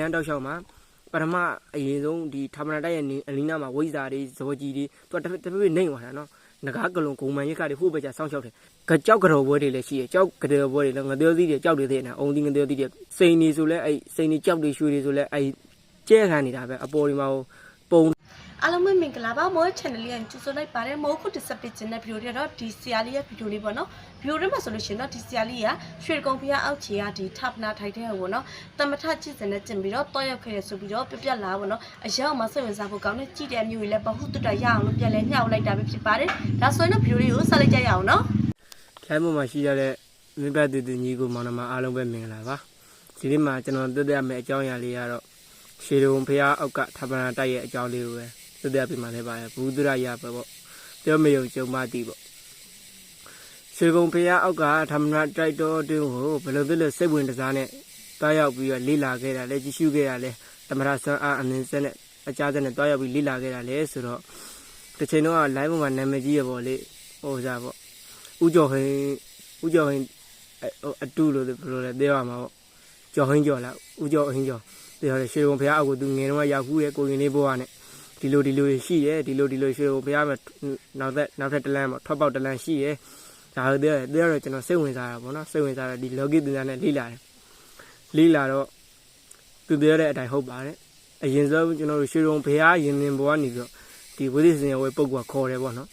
လမ်းတောက်လျှောက်မှာပထမအရင်ဆုံးဒီထာမနာတိုက်ရဲ့နေအလီနာမှာဝိဇာတွေဇော်ကြီးတွေသူကတစ်ဖက်တစ်ဖက်နေသွားတာနော်ငကားကလုံဂုံမန်ရက်ခတွေဟိုဘက်ကျဆောင်းလျှောက်တယ်ကကြောက်ကြော်ပွဲတွေလည်းရှိတယ်ကြောက်ကကြော်ပွဲတွေလည်းငပြောသီးတွေကြောက်တွေတဲ့နာအုံသီးငပြောသီးတွေစိန်နေဆိုလဲအဲ့စိန်နေကြောက်တွေရွှေတွေဆိုလဲအဲ့ကျဲခံနေတာပဲအပေါ်ဒီမှာပုံ အားလုံးပဲမင်္ဂလာပါမော channel လေးကိုကြိုဆိုလိုက်ပါတယ်မောခုတစ်ဆက်ပေးခြင်းတဲ့ဗီဒီယိုတွေတော့ဒီဆရာလေးရဲ့ဗီဒီယိုလေးပေါ့နော်ဗီဒီယိုထဲမှာဆိုလို့ရှိရင်တော့ဒီဆရာလေးကရွှေကုံဖျားအောက်ခြေကဒီထပ်နာထိုက်တဲ့ဟိုပေါ့နော်တမထချစ်စင်နဲ့ကျင်ပြီးတော့တောက်ရောက်ခဲ့ရဆိုပြီးတော့ပြပြလာပေါ့နော်အရောက်မှာစိတ်ဝင်စားဖို့ကောင်းတဲ့ကြည့်တဲ့အမျိုးကြီးလည်းဘဟုတုတ္တရအောင်လို့ပြန်လဲညှောက်လိုက်တာပဲဖြစ်ပါတယ်ဒါဆိုရင်တော့ဗီဒီယိုလေးကိုဆက်လိုက်ကြရအောင်နော်လိုင်းပေါ်မှာရှိရတဲ့မိဘတူတူညီကိုမောင်နှမအားလုံးပဲမင်္ဂလာပါဒီနေ့မှာကျွန်တော်တွေ့ရမယ့်အကြောင်းအရာလေးကတော့ရှေတုံဖျားအောက်ကထာပနာတိုက်ရဲ့အကြောင်းလေးကိုပဲ တွေ့ရပြမှာလည်းပါတယ်ဘူးဒုရရပဲပေါ့ပြောမယုံကြုံမသိပေါ့ရှေကုံဖျားအောက်ကထာပနာတိုက်တော်အတွင်းကိုဘယ်လိုဖြစ်လို့စိတ်ဝင်စားနဲ့တွားရောက်ပြီးတော့လေ့လာခဲ့တာလဲကြည့်ရှုခဲ့တာလဲသမရဆန်းအားအမြင်စက်နဲ့အကြစက်နဲ့တွားရောက်ပြီးလေ့လာခဲ့တာလဲဆိုတော့တစ်ချိန်တော့ live ပေါ်မှာနာမည်ကြီးရပေါ့လေဟိုစားပေါ့ဥကျော်ဟင်းဥကျော်ဟင်းဟိုအတူလို့ဘယ်လိုလဲပြောရမှာပေါ့ကျော်ဟင်းကျော်လားဥကျော်ဟင်းကျော်ပြောတယ်ရွှေဘုံဖះအကူသူငယ်တော့ရောက်ခုရဲ့ကိုရင်လေးဘွားနဲ့ ဒီလိုဒီလိုရှိရဲဒီလိုဒီလိုရွှေဘုံဖះမှာနောက်သက်နောက်ထပ်တလန်းပေါ့ထွက်ပေါက်တလန်းရှိရဲဒါဟုတ်တယ်တဲ့တော့ကျွန်တော်စိတ်ဝင်စားတာပေါ့နော်စိတ်ဝင်စားတာဒီ login တင်တဲ့လေးလာတယ်လေးလာတော့သူပြောတဲ့အတိုင်းဟုတ်ပါတယ်အရင်ဆုံးကျွန်တော်တို့ရွှေဘုံဖះရင်မြင်ဘွားနေပြီးတော့ဒီဝိသေစင်ရဲ့ဝဲပုတ်ကခေါ်တယ်ပေါ့နော်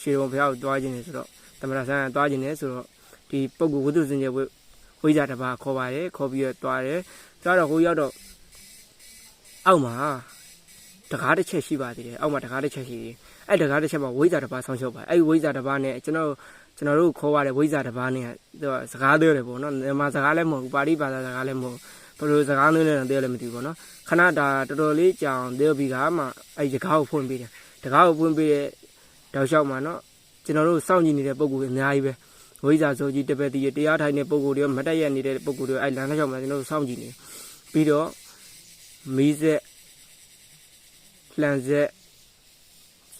ရွှေဘုံဖះကိုတွားခြင်းနေဆိုတော့သမရဆန်းကတွားခြင်းနဲ့ဆိုတော့ဒီပုံကူဝိသုစင်ကျဝိဝိဇာတစ်ပါးခေါ်ပါတယ်ခေါ်ပြီးတော့တွားတယ်တွားတော့ဟိုရောက်တော့အောက်မှာ တကားတစ်ချက်ရှိပါသေးတယ်အောက်မှာတကားတစ်ချက်ရှိတယ်အဲ့တကားတစ်ချက်မှာဝိဇာတစ်ပါးဆောင်းရှုပ်ပါအဲ့ဝိဇာတစ်ပါးနဲ့ကျွန်တော်ကျွန်တော်တို့ခေါ်ရတဲ့ဝိဇာတစ်ပါးနဲ့သူကစကားပြောတယ်ပေါ့နော်မြန်မာစကားလည်းမဟုတ်ဘူးပါဠိဘာသာစကားလည်းမဟုတ်ဘယ်လိုစကားမျိုးလဲတော့ပြောလည်းမသိဘူးပေါ့နော်ခဏဒါတော်တော်လေးကြောင်ပြောပြီးကမှအဲ့တကားကိုဖွင့်ပေးတယ်တကားကိုဖွင့်ပေးတဲ့တောက်လျှောက်မှာနော်ကျွန်တော်တို့စောင့်ကြည့်နေတဲ့ပုံကူအများကြီးပဲဝိဇ္ဇာဆိုကြီးတပည့်တည်းတရားထိုင်တဲ့ပုံကူတွေမတက်ရက်နေတဲ့ပုံကူတွေအဲ့လမ်းတစ်လျှောက်မှာကျွန်တော်တို့စောင့်ကြည့်နေပြီးတော့မီးဆက် လှန်ဆက်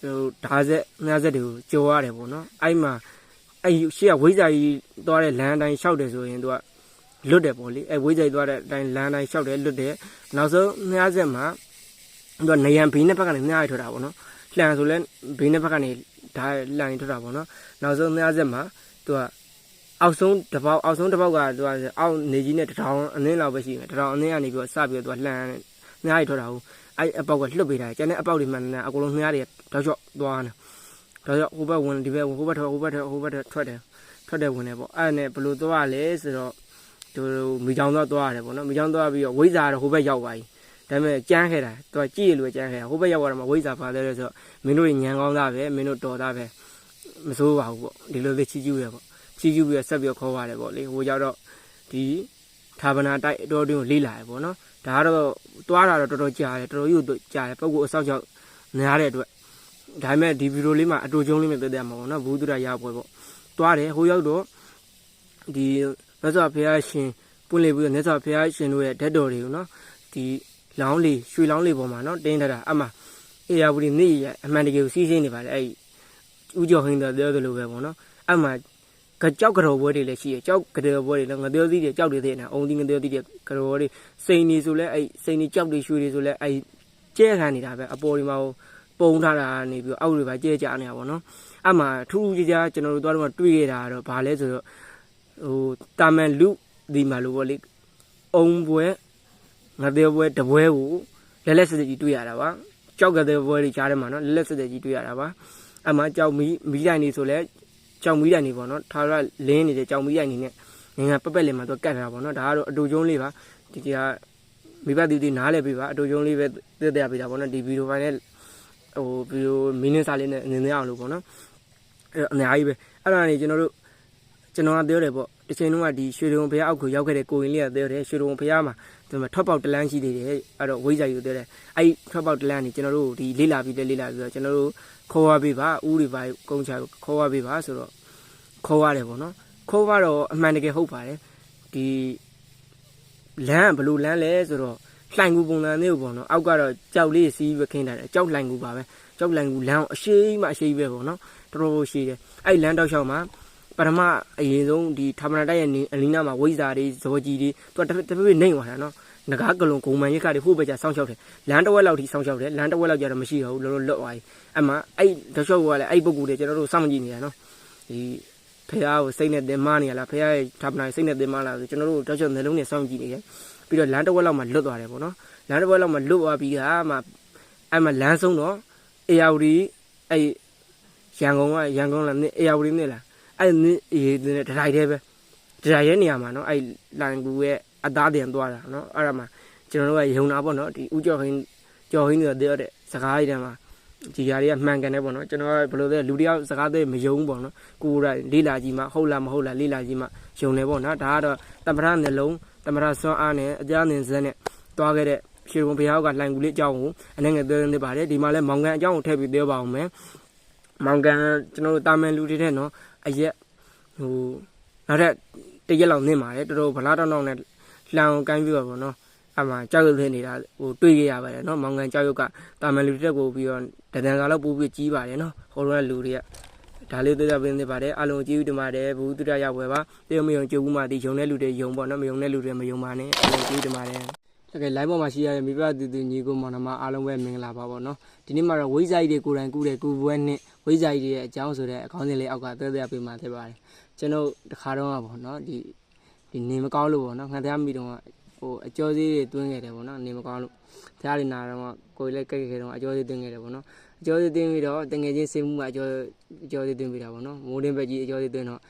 ဟိုဓာဆက်မြားဆက်တွေကိုကြော်ရတယ်ပေါ့နော်အဲ့မှာအဲ့ရှေ့ကဝိဇ္ဇာကြီးသွားတဲ့လမ်းအတိုင်းလျှောက်တယ်ဆိုရင်သူကလွတ်တယ်ပေါ့လေအဲ့ဝိဇ္ဇာကြီးသွားတဲ့အတိုင်းလမ်းအတိုင်းလျှောက်တယ်လွတ်တယ်နောက်ဆုံးမြားဆက်မှာသူကနေရန်ဘီနဲ့ဘက်ကနေမြားရထွက်တာပေါ့နော်လှန်ဆိုလဲဘီနဲ့ဘက်ကနေဒါလန်ထွက်တာပေါ့နော်နောက်ဆုံးမြားဆက်မှာသူကအောက်ဆုံးတစ်ပေါက်အောက်ဆုံးတစ်ပေါက်ကသူကအောက်နေကြီးနဲ့တထောင်အနည်းလောက်ပဲရှိတယ်တထောင်အနည်းကနေပြီးတော့စပြီးတော့သူကလှန်မြားရထွက်တာဟုတ် အဲ့အပေါက်ကလွတ်ပေးတာကျန်တဲ့အပေါက်တွေမှန်တယ်အကုန်လုံးမြားတွေတောက်ချော့သွားတယ်ဒါကြောင့်ဟိုဘက်ဝင်ဒီဘက်ဝင်ဟိုဘက်ထွက်ဟိုဘက်ထွက်ဟိုဘက်ထွက်တယ်ထွက်တယ်ဝင်တယ်ပေါ့အဲ့နဲ့ဘယ်လိုသွားလဲဆိုတော့သူမိချောင်းသွားသွားရတယ်ပေါ့နော်မိချောင်းသွားပြီးတော့ဝိဇာတော့ဟိုဘက်ရောက်သွားပြီဒါပေမဲ့ကြမ်းခဲ့တာသူကကြည့်ရလို့ကြမ်းခဲ့တာဟိုဘက်ရောက်သွားတော့မှဝိဇာပါတယ်ဆိုတော့မင်းတို့ညံကောင်းသားပဲမင်းတို့တော်သားပဲမစိုးပါဘူးပေါ့ဒီလိုလေးချီကျူးရပေါ့ချီကျူးပြီးဆက်ပြီးခေါ်ပါတယ်ပေါ့လေဟိုကြောက်တော့ဒီဌာပနာတိုက်အတော်တွင်းကိုလေးလာရပေါ့နော် ဒါကတော့တွားတာတော့တော်တော်ကြာတယ်တော်တော်ကြီးကိုကြာတယ်ပုံကိုအဆောက်အအုံများတဲ့အတွက်ဒါပေမဲ့ဒီဗီဒီယိုလေးမှာအတူကျုံးလေးနဲ့တွေ့တယ်မှာပေါ့နော်ဘူးသူရရပွဲပေါ့တွားတယ်ဟိုရောက်တော့ဒီမြတ်စွာဘုရားရှင်ပွင့်လေပြီးတော့မြတ်စွာဘုရားရှင်တို့ရဲ့ဓာတ်တော်တွေကိုနော်ဒီလောင်းလေးရွှေလောင်းလေးပေါ်မှာနော်တင်းထားတာအမှအေယာဘူးဒီနေ့ရအမှန်တကယ်ကိုစီးစင်းနေပါတယ်အဲ့ဥကြောဟင်းတော့ပြောသလိုပဲပေါ့နော်အမှ ကကြောက်ကြော်ပွဲတွေလည်းရှိရကြောက်ကြော်ပွဲတွေလည်းငပြောသီးတွေကြောက်တွေတဲ့နာအုံသီးငပြောသီးတွေကြော်တွေစိန်နေဆိုလဲအဲ့စိန်နေကြောက်တွေရွှေတွေဆိုလဲအဲ့ကျဲခံနေတာပဲအပေါ်ဒီမှာပုံထားတာနေပြီးအောက်တွေပါကျဲကြနေတာပေါ့နော်အမှထူးထူးခြားခြားကျွန်တော်တို့တော့တွေ့ရတာတော့ဘာလဲဆိုတော့ဟိုတာမန်လူဒီမှာလို့ပေါ့လေအုံပွဲငတဲ့ပွဲတပွဲကိုလက်လက်စစကြီးတွေ့ရတာပါကြောက်ကတဲ့ပွဲတွေကြားထဲမှာနော်လက်လက်စစကြီးတွေ့ရတာပါအမှကြောက်မီးမီးတိုင်နေဆိုလဲ ကြောက်မီးတိုင်နေပေါ့နော်ထားရလင်းနေတဲ့ကြောက်မီးတိုင်နေနဲ့ငငယ်ပက်ပက်လေးမှာသူကတ်ထားတာပေါ့နော်ဒါကတော့အတူကျုံးလေးပါဒီကမိဘတီတီနားလဲပေးပါအတူကျုံးလေးပဲတက်တက်ပေးတာပေါ့နော်ဒီဗီဒီယိုပိုင်းနဲ့ဟိုဗီဒီယိုမင်းင်းစားလေးနဲ့နင်းနေအောင်လို့ပေါ့နော်အဲ့တော့အများကြီးပဲအဲ့ဒါနေကျွန်တော်တို့ကျွန်တော်ကပြောတယ်ပေါ့တစ်ချိန်လုံးကဒီရွှေတုံဘုရားအောက်ကိုရောက်ခဲ့တဲ့ကိုရင်လေးကပြောတယ်ရွှေတုံဘုရားမှာ ဒီမှာထွက်ပေါက်တလန်းရှိသေးတယ်အဲ့တော့ဝိဇ္ဇာယူပြောတယ်အဲ့ထွက်ပေါက်တလန်းနေကျွန်တော်တို့ဒီလေးလာပြီးလဲလေးလာပြီးတော့ကျွန်တော်တို့ခေါ်ရပေးပါဥတွေပါကုန်းချခေါ်ရပေးပါဆိုတော့ခေါ်ရတယ်ပေါ့နော်ခေါ်ရတော့အမှန်တကယ်ဟုတ်ပါတယ်ဒီလမ်းဘလို့လမ်းလဲဆိုတော့လှိုင်ကူပုံစံမျိုးပေါ့နော်အောက်ကတော့ကြောက်လေးစီးပဲခင်းတာတယ်ကြောက်လှိုင်ကူပါပဲကြောက်လှိုင်ကူလမ်းအရှိမှအရှိပဲပေါ့နော်တော်တော်ရှိတယ်အဲ့လမ်းတောက်လျှောက်မှာ ပထမအရင်ဆုံးဒီထာမနာတိုက်ရဲ့အလီနာမှာဝိဇာတွေဇော်ကြီးတွေသူကတစ်ဖက်တစ်ဖက်နေသွားတာနော်ငငကားကလုံဂုံမန်ရိတ်ခါတွေဟိုဘက်ကျစောင်းချောက်တယ်လမ်းတစ်ဝက်လောက်ထိစောင်းချောက်တယ်လမ်းတစ်ဝက်လောက်ကျတော့မရှိတော့ဘူးလောလောလွတ်သွားပြီအဲ့မှာအဲ့တချောက်ကလည်းအဲ့ပုံကူတွေကျွန်တော်တို့စောင့်ကြည့်နေတာနော်ဒီဖះကိုစိတ်နဲ့တင်မနေရလားဖះရဲ့ဌာပနာစိတ်နဲ့တင်မလားဆိုကျွန်တော်တို့တချောက်နှလုံးနဲ့စောင့်ကြည့်နေတယ်ပြီးတော့လမ်းတစ်ဝက်လောက်မှာလွတ်သွားတယ်ပေါ့နော်လမ်းတစ်ဝက်လောက်မှာလွတ်သွားပြီးကမှအဲ့မှာလမ်းဆုံးတော့အေယာဝတီအဲ့ရန်ကုန်ကရန်ကုန်လားအေယာဝတီနဲ့လား အဲ့အေးတဲ့ဒရိုက်တဲ့ပဲဒရိုက်ရဲ့နေရာမှာနော်အဲ့လိုင်ကူရဲ့အသားတင်သွားတာနော်အဲ့ဒါမှကျွန်တော်တို့ကယုံတာပေါ့နော်ဒီဥကြော်ဟင်းကြော်ဟင်းတွေတဲ့တဲ့စကားတွေထဲမှာဒီຢာတွေကမှန်ကန်တယ်ပေါ့နော်ကျွန်တော်ကဘယ်လိုလဲလူတယောက်စကားတွေမယုံဘူးပေါ့နော်ကိုယ်ကလေးလာကြီးမှဟုတ်လားမဟုတ်လားလေးလာကြီးမှယုံတယ်ပေါ့နော်ဒါကတော့တမရနှလုံးတမရစွမ်းအားနဲ့အကြမ်းနေစက်နဲ့တွားခဲ့တဲ့ရှေဘုံဘုရားကလှိုင်ကူလေးအကြောင်းကိုအနေငယ်သေးသေးနေပါတယ်ဒီမှာလဲမောင်ကန်အကြောင်းကိုထည့်ပြီးပြောပါအောင်မယ်မောင်ကန်ကျွန်တော်တို့တာမန်လူတွေတဲ့နော် အရက်ဟိုနောက်ထပ်တရက်လောက်နေပါတယ်တော်တော်ဗလားတောင်းတောင်းနဲ့လှန်ကိုကိုင်းပြီးတော့ပေါ့နော်အမှကြောက်ရွံ့နေနေတာဟိုတွေ့ရရပါတယ်နော်မောင်ကန်ကြောက်ရွံ့ကတာမန်လူတွေတက်ကိုပြီးတော့တဒံကလောက်ပို့ပြီးကြီးပါတယ်နော်ဟိုတော့လူတွေကဒါလေးသိကြပြနေပါတယ်အလုံးကြည့်ပြီးတင်ပါတယ်ဘူးတူရရောက်ွယ်ပါတရုံမယုံကြည့်ဘူးမှဒီယုံတဲ့လူတွေယုံပေါ့နော်မယုံတဲ့လူတွေမယုံပါနဲ့အလုံးကြည့်တင်ပါတယ်တကယ် live ပေါ်မှာရှိရတဲ့မိဘတူတူညီကိုမောင်နှမအားလုံးပဲမင်္ဂလာပါပေါ့နော်ဒီနေ့မှာတော့ဝိဇ္ဇာကြီးတွေကိုယ်တိုင်ကူတဲ့ကူပွဲနဲ့ ဝိဇ္ဇာကြီးတွေရဲ့အကြောင်းဆိုတဲ့အကောင်းစဉ်လေးအောက်ကသဲသဲပေးမှထည့်ပါတယ်ကျွန်တော်တခါတော့ပေါ့နော်ဒီဒီနေမကောင်းလို့ပေါ့နော်ခံထားမိတော့ဟိုအကျော်သေးတွေတွင်းခဲ့တယ်ပေါ့နော်နေမကောင်းလို့တရားတွေနာတော့ကိုယ်လည်းကြက်ခဲ့တော့အကျော်သေးတွင်းခဲ့တယ်ပေါ့နော်အကျော်သေးတွင်းပြီးတော့တငယ်ချင်းစေမှုကအကျော်အကျော်သေးတွင်းပြီးတာပေါ့နော်မိုးတင်းဘက်ကြီးအကျော်သေးတွင်းတော့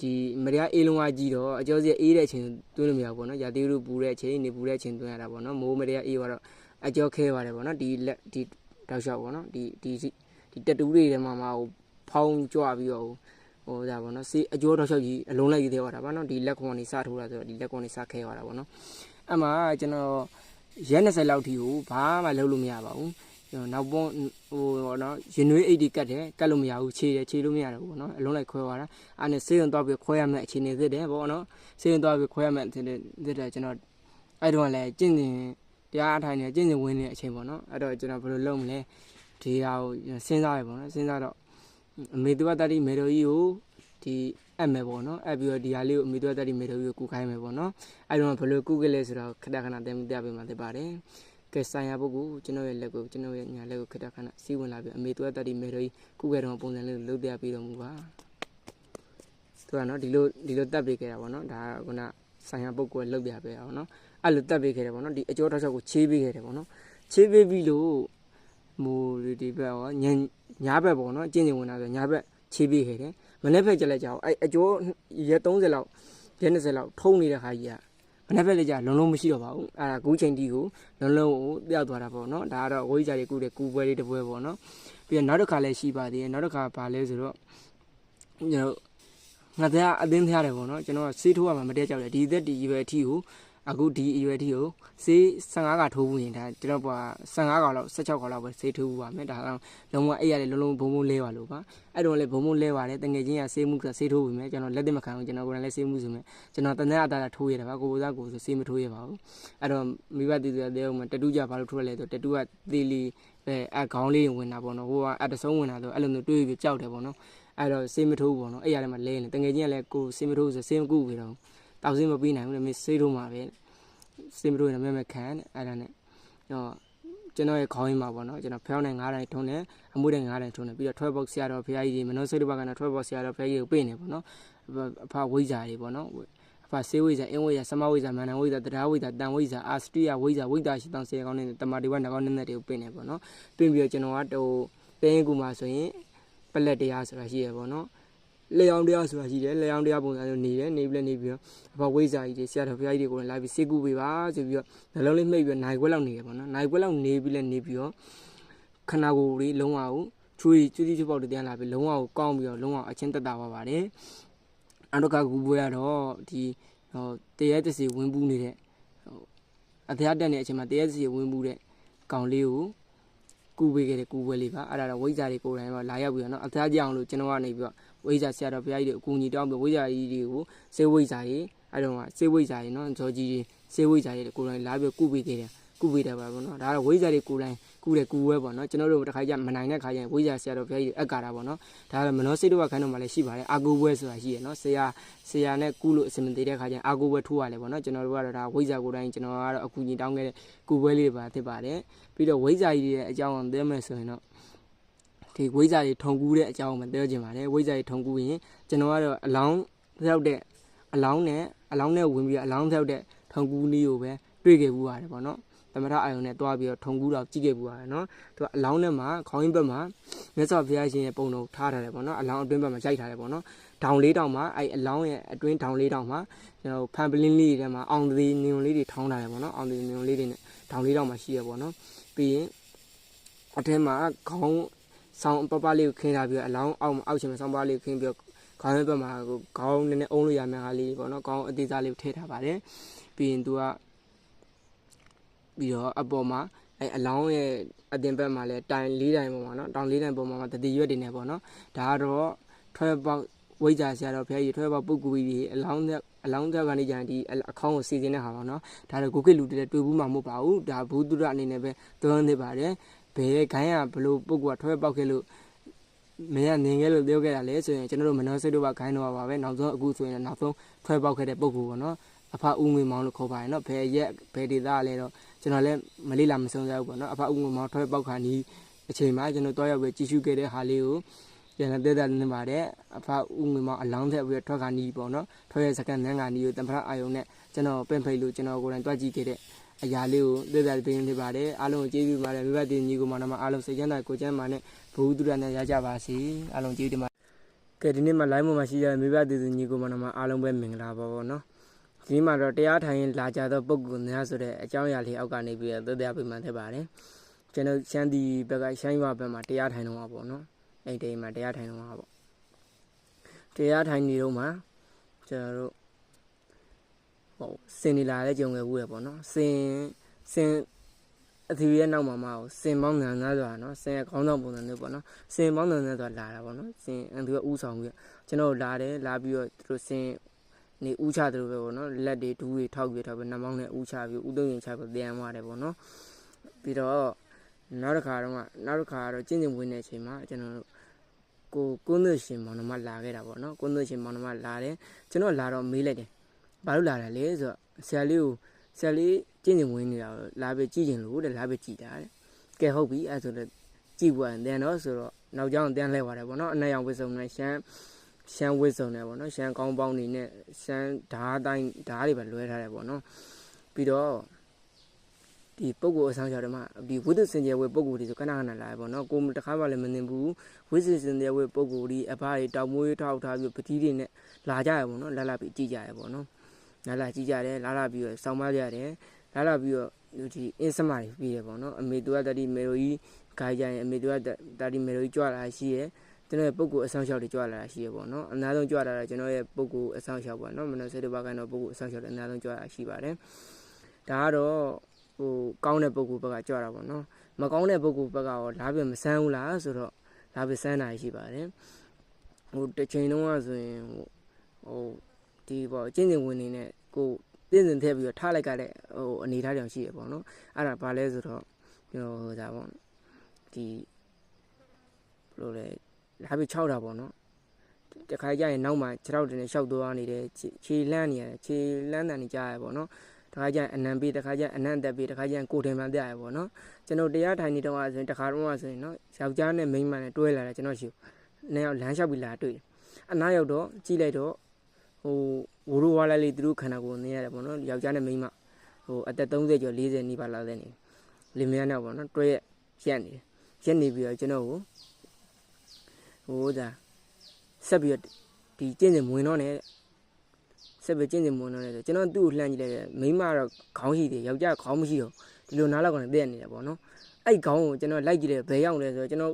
ဒီမရအေးလုံးကကြီးတော့အကျော်စီအေးတဲ့အချိန်တွင်းလို့မရဘူးပေါ့နော်ရာသီဥတုပူတဲ့အချိန်နေပူတဲ့အချိန်တွင်းရတာပေါ့နော်မိုးမရအေးတော့အကျော်ခဲပါတယ်ပေါ့နော်ဒီလက်ဒီတောက်လျှောက်ပေါ့နော်ဒီဒီ ဒီတက်တူးတွေထဲမှာမှဟိုဖောင်းကြွပြီးတော့ဟိုဒါပေါ့နော်စေးအကျော်တောက်လျှောက်ကြီးအလုံးလိုက်ကြီးသေးသွားတာပေါ့နော်ဒီလက်ခွန်နေစထိုးတာဆိုတော့ဒီလက်ခွန်နေစခဲသွားတာပေါ့နော်အဲ့မှာကျွန်တော်ရက်20လောက်ထိကိုဘာမှလုပ်လို့မရပါဘူးနောက်ပေါ်ဟိုနော်ရင်နွေးအိတ်တွေကတ်တယ်ကတ်လို့မရဘူးခြေတယ်ခြေလို့မရတော့ဘူးနော်အလုံးလိုက်ခွဲသွားတာအဲ့နဲ့စေးရုံတော့ပြီးခွဲရမယ့်အခြေအနေသစ်တယ်ပေါ့နော်စေးရုံတော့ပြီးခွဲရမယ့်သစ်တယ်သစ်တယ်ကျွန်တော်အဲ့တော့လည်းကျင့်စဉ်တရားအထိုင်နေကျင့်စဉ်ဝင်နေတဲ့အချိန်ပေါ့နော်အဲ့တော့ကျွန်တော်ဘယ်လိုလုပ်မလဲ ဒီဟာကိုစဉ်းစားရပေါ့နော်စဉ်းစားတော့အမေသူကတတိမေတော်ကြီးကိုဒီအပ်မယ်ပေါ့နော်အပ်ပြီးတော့ဒီဟာလေးကိုအမေသူကတတိမေတော်ကြီးကိုကူခိုင်းမယ်ပေါ့နော်အဲ့တော့ဘယ်လိုကူခဲ့လဲဆိုတော့ခဏခဏတင်ပြပေးမှသိပါတယ်ကဲဆိုင်ရာပုဂ္ဂိုလ်ကျွန်တော်ရဲ့လက်ကိုကျွန်တော်ရဲ့ညာလက်ကိုခက်ခဏစီးဝင်လာပြီးအမေသူကတတ်ဒီမေတော်ကြီးကုခဲ့တော့ပုံစံလေးလုပ်ပြပေးတော်မူပါသူကနော်ဒီလိုဒီလိုတက်ပေးခဲ့တာပေါ့နော်ဒါကခုနဆိုင်ရာပုဂ္ဂိုလ်လုပ်ပြပေးတာပေါ့နော်အဲ့လိုတက်ပေးခဲ့တယ်ပေါ့နော်ဒီအကျော်ထောက်ချက်ကိုချေးပေးခဲ့တယ်ပေါ့နော်ချေးပေးပြီးလို့ မူဒီဘက်ရောညညာဘက်ပေါ့နော်ကျင့်ကျင်ဝင်လာဆိုညာဘက်ချေးပေးခဲ့တယ်မနေ့ဖက်ကြလက်ကြအောင်အဲ့အကျော်ရက်30လောက်ရက်20လောက်ထုံးနေတဲ့ခါကြီးကမနေ့ဖက်လည်းကြလုံးလုံးမရှိတော့ပါဘူးအဲ့ဒါကူးချိန်တီကိုလုံးလုံးကိုပြောက်သွားတာပေါ့နော်ဒါကတော့ဝိဇ္ဇာတွေကူတဲ့ကူပွဲလေးတစ်ပွဲပေါ့နော်ပြီးတော့နောက်တစ်ခါလည်းရှိပါသေးတယ်နောက်တစ်ခါပါလဲဆိုတော့ကျွန်တော်ငါတဲ့အသင်းထားတယ်ပေါ့နော်ကျွန်တော်ကစေးထိုးရမှာမတည့်ကြောက်တယ်ဒီသက်ဒီရွယ်အထီကို အခုဒီအရွယ်အထီကိုစေး15ကထိုးဘူးရင်ဒါကျွန်တော်က15កောက်လောက်16កောက်လောက်ပဲစေးထိုးဘူးပါမယ်ဒါတော့လုံးဝအဲ့ရတယ်လုံးလုံးဘုံဘုံလဲပါလို့ပါအဲ့တော့လည်းဘုံဘုံလဲပါတယ်တငယ်ချင်းကစေးမှုကစေးထိုးပြီမယ်ကျွန်တော်လက်သက်မခံဘူးကျွန်တော်ကိုယ်တိုင်လည်းစေးမှုဆိုမယ်ကျွန်တော်တနေ့အတားတာထိုးရတယ်ပါကိုကိုစားကိုဆိုစေးမထိုးရပါဘူးအဲ့တော့မိဘတည်တည်တဲ့ဥမှာတတူးကြဘာလို့ထိုးရလဲဆိုတတူးကသေးလီအဲအခေါင်းလေးဝင်တာပေါ့နော်ဟိုကအတဆုံးဝင်တာဆိုအဲ့လိုမျိုးတွေးပြီးကြောက်တယ်ပေါ့နော်အဲ့တော့စေးမထိုးဘူးပေါ့နော်အဲ့ရတယ်မှာလဲနေတငယ်ချင်းကလည်းကိုစေးမထိုးဆိုစေးမကူပြီတော့ တောက်စေးမပြီးနိုင်ဘူးလေမစေးထိုးမှာပဲစင်မတို့ရမဲမဲခံအဲ့ဒါနဲ့ဟောကျွန်တော်ရဲ့ခေါင်းရင်းမှာပေါ့နော်ကျွန်တော်ဖျောင်းနိုင်9တိုင်းထုံးတယ်အမှုတိုင်း9တိုင်းထုံးတယ်ပြီးတော့12 box ဆရာတော်ဖရာကြီးတွေမနောစိတ်တဘကတော့12 box ဆရာတော်ဖရာကြီးကိုပေးနေပေါ့နော်အဖဝိဇ္ဇာတွေပေါ့နော်အဖဆေးဝိဇ္ဇာအင်းဝိဇ္ဇာစမဝိဇ္ဇာမန္တန်ဝိဇ္ဇာတရားဝိဇ္ဇာတန်ဝိဇ္ဇာအာစတရိယဝိဇ္ဇာဝိဇ္ဇာရှိတောင်းဆေကောင်းနေတမာတိဝနကောင်းနေတဲ့တွေကိုပေးနေပေါ့နော်ပြင်ပြီးတော့ကျွန်တော်ကဟိုတင်းကူမှာဆိုရင်ပလက်တရားဆိုတာရှိရပေါ့နော် လေအောင်တရားဆိုတာရှိတယ်လေအောင်တရားပုံစံမျိုးနေတယ်နေပြီးလည်းနေပြီးတော့အဘဝိဇ္ဇာကြီးတွေဆရာတော်ဘုရားကြီးတွေကိုလည်းလိုက်ပြီးစေကူပေးပါဆိုပြီးတော့နှလုံးလေးမှိတ်ပြီးနိုင်ခွက်လောက်နေရပါတော့နိုင်ခွက်လောက်နေပြီးလည်းနေပြီးတော့ခန္ဓာကိုယ်လေးလုံးဝကိုချွေကျွတိချွပေါက်တရားလာပြီးလုံးဝကိုကောင်းပြီးတော့လုံးဝအချင်းတက်တာပါပါတယ်အန္တကကူပွဲရတော့ဒီဟိုတရဲတစီဝင်ပူးနေတဲ့ဟိုအတရားတက်နေတဲ့အချိန်မှာတရဲတစီဝင်ပူးတဲ့ကောင်လေးကိုကူပေးခဲ့တဲ့ကူပွဲလေးပါအဲ့ဒါတော့ဝိဇ္ဇာတွေကိုယ်တိုင်ကလာရောက်ပြီးတော့နော်အသားကြောင်လို့ကျွန်တော်ကနေပြီးတော့ ဝိဇာဆရာတော်ဘုရားကြီးတွေအကူအညီတောင်းပြီးဝိဇာကြီးတွေကိုစေဝိဇာကြီးအဲ့တော့ကစေဝိဇာကြီးနော်ဂျော်ကြီးတွေစေဝိဇာကြီးတွေကိုယ်တိုင်လာပြီးကုပေးခဲ့တယ်ကုပေးတယ်ပါဘောနော်ဒါတော့ဝိဇာတွေကိုယ်တိုင်ကုတယ်ကုဝဲပေါ့နော်ကျွန်တော်တို့တစ်ခါကျမနိုင်တဲ့ခါကျဝိဇာဆရာတော်ဘုရားကြီးအက်ကာတာပေါ့နော်ဒါကမနောစိတ်တို့ကခန်းတော်မှာလည်းရှိပါတယ်အာကိုဘွဲဆိုတာရှိရနော်ဆရာဆရာနဲ့ကုလို့အစမသေးတဲ့ခါကျအာကိုဘွဲထိုးရတယ်ပေါ့နော်ကျွန်တော်တို့ကတော့ဒါဝိဇာကိုယ်တိုင်ကျွန်တော်ကတော့အကူအညီတောင်းခဲ့တဲ့ကုဘွဲလေးတွေပါဖြစ်ပါတယ်ပြီးတော့ဝိဇာကြီးရဲ့အကြောင်းသိမယ်ဆိုရင်တော့ ဒီဝိဇ္ဇာကြီးထုံကူးတဲ့အကြောင်းကိုမပြောချင်ပါတယ်ဝိဇ္ဇာကြီးထုံကူးရင်ကျွန်တော်ကတော့အလောင်းရောက်တဲ့အလောင်းနဲ့အလောင်းနဲ့ဝင်ပြီးအလောင်းရောက်တဲ့ထုံကူးနည်းကိုပဲတွေ့ခဲ့ဘူးရတယ်ပေါ့နော်သမထအာယုံနဲ့တွားပြီးတော့ထုံကူးတော့ကြည့်ခဲ့ဘူးရတယ်နော်သူကအလောင်းနဲ့မှာခေါင်းရင်းဘက်မှာမြတ်စွာဘုရားရှင်ရဲ့ပုံတော်ထားထားတယ်ပေါ့နော်အလောင်းအတွင်းဘက်မှာရိုက်ထားတယ်ပေါ့နော်ဒေါင်လေးတောင်မှာအဲ့အလောင်းရဲ့အတွင်းဒေါင်လေးတောင်မှာကျွန်တော်ဖန်ပလင်းလေးတွေထဲမှာအောင်သေးနေုံလေးတွေထောင်းထားတယ်ပေါ့နော်အောင်သေးနေုံလေးတွေနဲ့ဒေါင်လေးတောင်မှာရှိရပေါ့နော်ပြီးရင်အထဲမှာခေါင်း ဆောင်းပပလေးကိုခင်းထားပြီးတော့အလောင်းအောက်အောက်ချင်မှာဆောင်းပါလေးကိုခင်းပြီးတော့ခေါင်းရဲ့ဘက်မှာကိုခေါင်းနည်းနည်းအုံးလို့ရမယ့်ဟာလေးပေါ့နော်ခေါင်းအသေးစားလေးကိုထည့်ထားပါတယ်ပြီးရင်သူကပြီးတော့အပေါ်မှာအဲအလောင်းရဲ့အတင်ဘက်မှာလဲတိုင်လေးတိုင်ပေါ်မှာနော်တောင်လေးတိုင်ပေါ်မှာတတိရွက်တွေနေပေါ့နော်ဒါကတော့ထွဲပေါက်ဝိဇ္ဇာဆရာတော်ဖျားကြီးထွဲပေါက်ပုဂ္ဂိုလ်ကြီးအလောင်းသက်အလောင်းသက်ကနေကြရင်ဒီအခေါင်းကိုစီစဉ်တဲ့ဟာပါနော်ဒါတော့ကိုကိလူတွေတွေ့ဘူးမှမဟုတ်ပါဘူးဒါဘူးတုရအနေနဲ့ပဲသွန်းနေပါတယ် ဘယ်ခိုင်းရဘလို့ပုဂ္ဂိုလ်ကထွဲပေါက်ခဲ့လို့မင်းကနေခဲ့လို့ပြောခဲ့တာလဲဆိုရင်ကျွန်တော်တို့မနောစိတ်တို့ကခိုင်းတော့ပါပဲနောက်ဆုံးအခုဆိုရင်နောက်ဆုံးထွဲပေါက်ခဲ့တဲ့ပုဂ္ဂိုလ်ပေါ့နော်အဖဦးငွေမောင်လို့ခေါ်ပါတယ်နော်ဘယ်ရက်ဘယ်ဒေသလဲတော့ကျွန်တော်လည်းမလေးလာမစုံစမ်းဘူးပေါ့နော်အဖဦးငွေမောင်ထွဲပေါက်ခါနီးအချိန်မှာကျွန်တော်တွားရောက်ပြီးကြည့်ရှုခဲ့တဲ့ဟာလေးကိုပြန်လည်းတက်တက်နေပါတယ်အဖဦးငွေမောင်အလောင်းထက်ပြီးထွက်ခါနီးပေါ့နော်ထွက်ရဲ့စကန်နန်းခါနီးကိုတံဖရအာယုံနဲ့ကျွန်တော်ပင့်ဖိတ်လို့ကျွန်တော်ကိုယ်တိုင်တွားကြည့်ခဲ့တဲ့ အရာလေးကိုတက်တက်ပြင်နေပါတယ်အားလုံးကိုကျေးဇူးပါတယ်မိဘတင်ညီကိုမောင်နှမအားလုံးစိတ်ချမ်းသာကိုယ်ချမ်းသာနဲ့ဘုဟုတုရနဲ့ရကြပါစေအားလုံးကျေးဇူးတင်ပါကဲဒီနေ့မှ live မှာရှိကြတဲ့မိဘတင်ညီကိုမောင်နှမအားလုံးပဲမင်္ဂလာပါပေါ့နော်ဒီမှာတော့တရားထိုင်ရင်လာကြသောပုဂ္ဂိုလ်များဆိုတဲ့အကြောင်းအရာလေးအောက်ကနေပြီးတော့သက်သက်ပြမှန်ခဲ့ပါတယ်ကျွန်တော်ရှမ်းဒီဘက်ကရှမ်းရွာဘက်မှာတရားထိုင်တော့မှာပေါ့နော်အဲ့ဒီမှာတရားထိုင်တော့မှာပေါ့တရားထိုင်နေတော့မှာကျွန်တော်တို့ ဟိုစင်နေလာတဲ့ကြုံခဲ့ဘူးရပေါ့နော်စင်စင်အသီးရဲ့နောက်မှာမဟုတ်စင်ပေါင်းနန်းသားဆိုတာနော်စင်ရဲ့ခေါင်းဆောင်ပုံစံမျိုးပေါ့နော်စင်ပေါင်းနန်းသားဆိုတာလာတာပေါ့နော်စင်အသူကဥဆောင်ပြီးကျွန်တော်လာတယ်လာပြီးတော့သူတို့စင်နေဥချတယ်လို့ပဲပေါ့နော်လက်တွေဒူးတွေထောက်ပြီးထောက်ပြီးနှမောင်းနဲ့ဥချပြီးဥသုံးရင်ချပြီးပြန်သွားတယ်ပေါ့နော်ပြီးတော့နောက်တစ်ခါတော့နောက်တစ်ခါတော့ကျင့်ကြံဝင်တဲ့အချိန်မှာကျွန်တော်တို့ကိုကုန်းသွရှင်မောင်နှမလာခဲ့တာပေါ့နော်ကုန်းသွရှင်မောင်နှမလာတယ်ကျွန်တော်လာတော့မေးလိုက်တယ် ဘာလို့လာတယ်လဲဆိုတော့ဆရာလေးကိုဆရာလေးကျင့်ကြံဝင်နေတာလာပဲကြည့်ကျင်လို့တဲ့လာပဲကြည့်တာတဲ့ကဲဟုတ်ပြီအဲဆိုတော့ကြည့်ပွားတယ်တော့ဆိုတော့နောက်ကြောင်တန်းလဲသွားတယ်ပေါ့နော်အနက်ရောင်ဝစ်စုံနဲ့ရှမ်းရှမ်းဝစ်စုံနဲ့ပေါ့နော်ရှမ်းကောင်းပေါင်းနေနဲ့ရှမ်းဓာတ်တိုင်းဓာတ်တွေပဲလွဲထားတယ်ပေါ့နော်ပြီးတော့ဒီပုံကိုအဆောင်ချော်တယ်မှာဒီဝိသစင်ကြယ်ဝေပုံကိုဒီဆိုခဏခဏလာပေါ့နော်ကိုတခါမှလည်းမနေဘူးဝိသစင်ကြယ်ဝေပုံကိုဒီအဖားတွေတောက်မွေးထောက်ထားပြီးပတိတွေနဲ့လာကြရပေါ့နော်လာလာပြီးကြည့်ကြရပေါ့နော် လာလာကြည့်ကြတယ်လာလာပြီးတော့စောင်းမကြရတယ်လာလာပြီးတော့ဒီအင်းစမတွေပြီးရပေါ့နော်အမေတူကတတိမေရိုကြီးခိုင်းကြရင်အမေတူကတတိမေရိုကြီးကြွလာရှိရဲကျွန်တော်ရဲ့ပုံကိုအဆောင်လျှောက်တွေကြွလာတာရှိရပေါ့နော်အများဆုံးကြွလာတာကျွန်တော်ရဲ့ပုံကိုအဆောင်လျှောက်ပေါ့နော်မနောစေတဘာကတော့ပုံကိုအဆောင်လျှောက်တွေအများဆုံးကြွလာရှိပါတယ်ဒါကတော့ဟိုကောင်းတဲ့ပုံကိုဘက်ကကြွလာပေါ့နော်မကောင်းတဲ့ပုံကိုဘက်ကရောလာပြမဆန်းဘူးလားဆိုတော့လာပြဆန်းတာရှိပါတယ်ဟိုတစ်ချိန်လုံးကဆိုရင်ဟိုဟို ဒီပေါ့ကျင့်စဉ်ဝင်နေတဲ့ကိုပြင်းစင်ထည့်ပြီးတော့ထားလိုက်ကြတဲ့ဟိုအနေထားတောင်ရှိရပေါ့နော်အဲ့ဒါဘာလဲဆိုတော့ကျွန်တော်ဟိုဒါပေါ့ဒီဘယ်လိုလဲလာပြီး6တာပေါ့နော်တခါကြရင်နောက်မှ6တောက်တင်နဲ့ရှောက်သွားနေတယ်ခြေလန်းနေရတယ်ခြေလန်းတန်နေကြရပေါ့နော်တခါကျရင်အနံပေးတခါကျရင်အနံတက်ပေးတခါကျရင်ကိုတယ်မှန်တက်ရပေါ့နော်ကျွန်တော်တရားထိုင်နေတော့ဆိုရင်တခါတော့ဆိုရင်နော်ယောက်ျားနဲ့မိန်းမနဲ့တွဲလာတယ်ကျွန်တော်ရှိနေအောင်လမ်းလျှောက်ပြီးလာတွေ့တယ်အနားရောက်တော့ကြည့်လိုက်တော့ ဟိုဝိုးရိုးဝါလိုက်လေးသူတို့ခန္ဓာကိုယ်နေရတယ်ပေါ့နော်ယောက်ျားနဲ့မိန်းမဟိုအသက်30ကျော်40နီးပါးလာတဲ့နေလင်မယားနဲ့ပေါ့နော်တွဲရက်နေတယ်ရက်နေပြီးတော့ကျွန်တော်ကိုဟိုဒါဆက်ပြီးတော့ဒီကျင့်စဉ်မဝင်တော့နဲ့ဆက်ပြီးကျင့်စဉ်မဝင်တော့နဲ့ဆိုကျွန်တော်သူ့ကိုလှမ်းကြည့်လိုက်တယ်မိန်းမတော့ခေါင်းရှိတယ်ယောက်ျားခေါင်းမရှိတော့ဒီလိုနားလောက်ကနေတက်နေတယ်ပေါ့နော်အဲ့ခေါင်းကိုကျွန်တော်လိုက်ကြည့်တယ်ဘယ်ရောက်လဲဆိုတော့ကျွန်တော်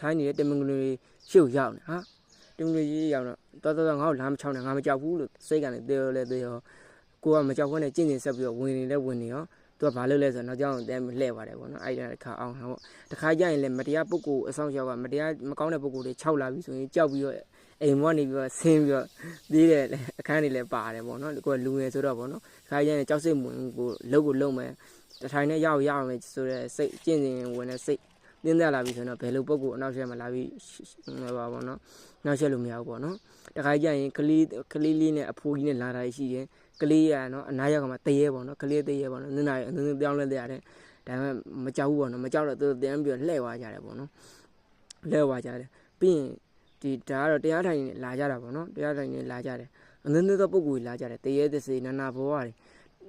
ထိုင်းနေတဲ့တမင်္ဂလိုရှေ့ကိုရောက်နေဟာ တမင်္ဂလိုကြီးရောက်တော့တော်တော်ငါ့ကိုလမ်းမချောင်းနဲ့ငါမကြောက်ဘူးလို့စိတ်ကနေတေရောလဲတေရောကိုကမကြောက်ခွင့်နဲ့ကျင့်စဉ်ဆက်ပြီးတော့ဝင်နေလဲဝင်နေရောသူကဘာလုပ်လဲဆိုတော့နောက်ကြောင်တဲလှည့်ပါတယ်ပေါ့နော်အဲ့ဒါတစ်ခါအောင်ဟုတ်တခါကျရင်လည်းမတရားပုဂ္ဂိုလ်အဆောင်ရောက်ကမတရားမကောင်းတဲ့ပုဂ္ဂိုလ်တွေ6လာပြီဆိုရင်ကြောက်ပြီးတော့အိမ်မောနေပြီးတော့ဆင်းပြီးတော့သေးတယ်အခန်းတွေလည်းပါတယ်ပေါ့နော်ကိုကလူငယ်ဆိုတော့ပေါ့နော်ခါကျရင်ကြောက်စိတ်ဝင်ကိုလုတ်ကိုလုံမယ်တထိုင်နဲ့ရောက်ရအောင်လေဆိုတဲ့စိတ်ကျင့်စဉ်ဝင်တဲ့စိတ် တင်းသက်လာပြီဆိုတော့ဘယ်လိုပုံကိုအနောက်ဆက်မှာလာပြီးဟိုပါပေါ့နော်နောက်ဆက်လို့မရဘူးပေါ့နော်တခါကျရင်ကလေးကလေးလေးနဲ့အဖိုးကြီးနဲ့လာတာရှိတယ်ကလေးရနော်အနားရောက်ကမှတရေပေါ့နော်ကလေးတရေပေါ့နော်နင်းနာရအနည်းပြောင်းလဲတဲ့ရတယ်ဒါပေမဲ့မကြောက်ဘူးပေါ့နော်မကြောက်တော့သူတန်းပြီးလှဲ့သွားကြတယ်ပေါ့နော်လှဲ့သွားကြတယ်ပြီးရင်ဒီဒါကတော့တရားထိုင်နေလာကြတာပေါ့နော်တရားထိုင်နေလာကြတယ်အနည်းနည်းတော့ပုံကိုလာကြတယ်တရေသစေနာနာဘောရတယ်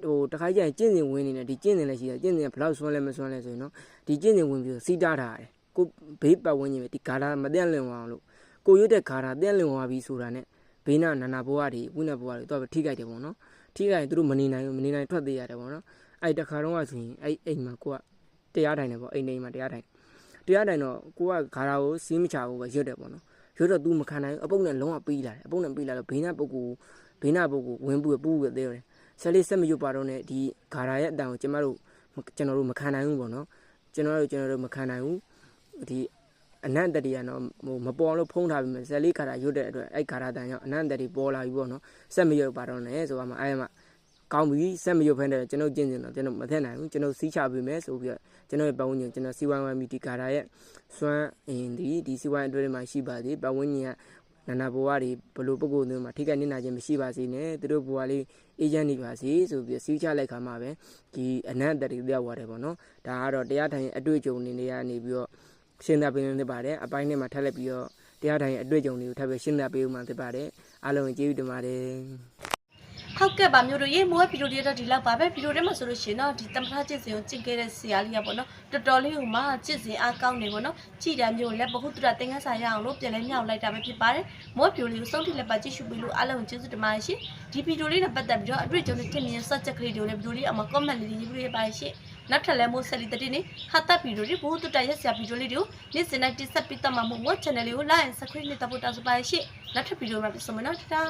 ဟိုတခါကျရင်ကျင့်စဉ်ဝင်နေတယ်ဒီကျင့်စဉ်လည်းရှိတယ်ကျင့်စဉ်ကဘယ်လောက်ဆွမ်းလဲမဆွမ်းလဲဆိုရင်နော်ဒီကျင့်စဉ်ဝင်ပြီးတော့စီးတားထားတယ်ကိုဘေးပတ်ဝန်းကျင်ပဲဒီဂါထာမတည့်လင်အောင်လို့ကိုရွတ်တဲ့ဂါထာတည့်လင်သွားပြီဆိုတာနဲ့ဘေးနာနာနာဘဝတွေဝိနဘဝတွေတော့ထိကြိုက်တယ်ပေါ့နော်ထိကြိုက်ရင်သူတို့မနေနိုင်ဘူးမနေနိုင်ထွက်သေးရတယ်ပေါ့နော်အဲ့တခါတော့ကဆိုရင်အဲ့အိမ်မှာကိုကတရားထိုင်တယ်ပေါ့အိမ်နေမှာတရားထိုင်တရားထိုင်တော့ကိုကဂါထာကိုစီးမချဘူးပဲရွတ်တယ်ပေါ့နော်ရွတ်တော့ तू မခံနိုင်ဘူးအပုပ်နဲ့လုံးဝပြီးလာတယ်အပုပ်နဲ့ပြီးလာတော့ဘေးနာပုဂ္ဂိုလ်ဘေးနာပုဂ္ဂိုလ်ဝင်ပူပူပဲသေးတယ် ဆက်လေးဆက်မရွတ်ပါတော့နဲ့ဒီဂါရာရဲ့အတန်ကိုကျမတို့ကျွန်တော်တို့မခံနိုင်ဘူးပေါ့နော်ကျွန်တော်တို့ကျွန်တော်တို့မခံနိုင်ဘူးဒီအနန္တတရီကတော့ဟိုမပေါ်လို့ဖုံးထားပြီးမယ်ဆက်လေးဂါရာရွတ်တဲ့အတွက်အဲ့ဂါရာတန်ကြောင့်အနန္တတရီပေါ်လာပြီပေါ့နော်ဆက်မရွတ်ပါတော့နဲ့ဆိုတော့မှအဲ့မှာကောင်းပြီဆက်မရွတ်ဖဲနဲ့ကျွန်တော်ကျင့်ကျင်တော့ကျွန်တော်မထက်နိုင်ဘူးကျွန်တော်စီးချပေးမယ်ဆိုပြီးတော့ကျွန်တော်ရဲ့ပတ်ဝန်းကျင်ကျွန်တော်စီဝိုင်းဝိုင်းပြီးဒီဂါရာရဲ့စွမ်းအင်းဒီဒီစီဝိုင်းအတွင်းမှာရှိပါသေးပတ်ဝန်းကျင်က နာနာဘဝတွေဘလို့ပုံကိုယ်တွေမှာထိခိုက်နေနိုင်ခြင်းမရှိပါစေနဲ့သူတို့ဘဝလေးအေဂျင့်နေပါစေဆိုပြီးစီးချလိုက်ခါမှပဲဒီအနန္တတရီပြောက်သွားတယ်ပေါ့နော်ဒါကတော့တရားထိုင်အတွေ့အကြုံနေနေရနေပြီးတော့ရှင်းသပေးနေပါတယ်အပိုင်းထဲမှာထပ်လက်ပြီးတော့တရားထိုင်အတွေ့အကြုံတွေကိုထပ်ပြီးရှင်းသပေးဦးမှာဖြစ်ပါတယ်အားလုံးကျေးဇူးတင်ပါတယ် ဟုတ်ကဲ့ပါမျိုးတို့ရေမိုးဗီဒီယိုလေးတော့ဒီလောက်ပါပဲဗီဒီယိုထဲမှာဆိုလို့ရှိရင်တော့ဒီတမထကျင့်စဉ်ကိုကျင့်ခဲ့တဲ့ဆရာလေးကပေါ့နော်တော်တော်လေးဟိုမှာကျင့်စဉ်အားကောင်းနေပေါ့နော်ကြည်တံမျိုးလက်ဘဟုတ္တရသင်္ကန်းစာရအောင်လို့ပြန်လဲမြောက်လိုက်တာပဲဖြစ်ပါတယ်မိုးဗီဒီယိုလေးကိုစုံထိလက်ပါကြည့်ရှုပြီးလို့အားလုံးကျေးဇူးတင်ပါတယ်ရှင်ဒီဗီဒီယိုလေးနဲ့ပတ်သက်ပြီးတော့အတွေ့အကြုံတွေထင်မြင် search ကလေးတွေကိုလည်းဗီဒီယိုလေးအမှာ comment လေးရေးပြီးရပါတယ်ရှင်နောက်ထပ်လည်းမိုးဆက်လီတတိနေဟာတာဗီဒီယိုလေးဘဟုတ္တရရက်ဆရာဗီဒီယိုလေးတွေကိုနေ့စဉ်နဲ့တိဆက်ပြီးတတ်မှာမို့မိုး channel လေးကို like and subscribe နဲ့တပ်ဖို့တောင်းဆိုပါရှင်နောက်ထပ်ဗီဒီယိုမှာပြန်ဆုံမယ်နော်တာ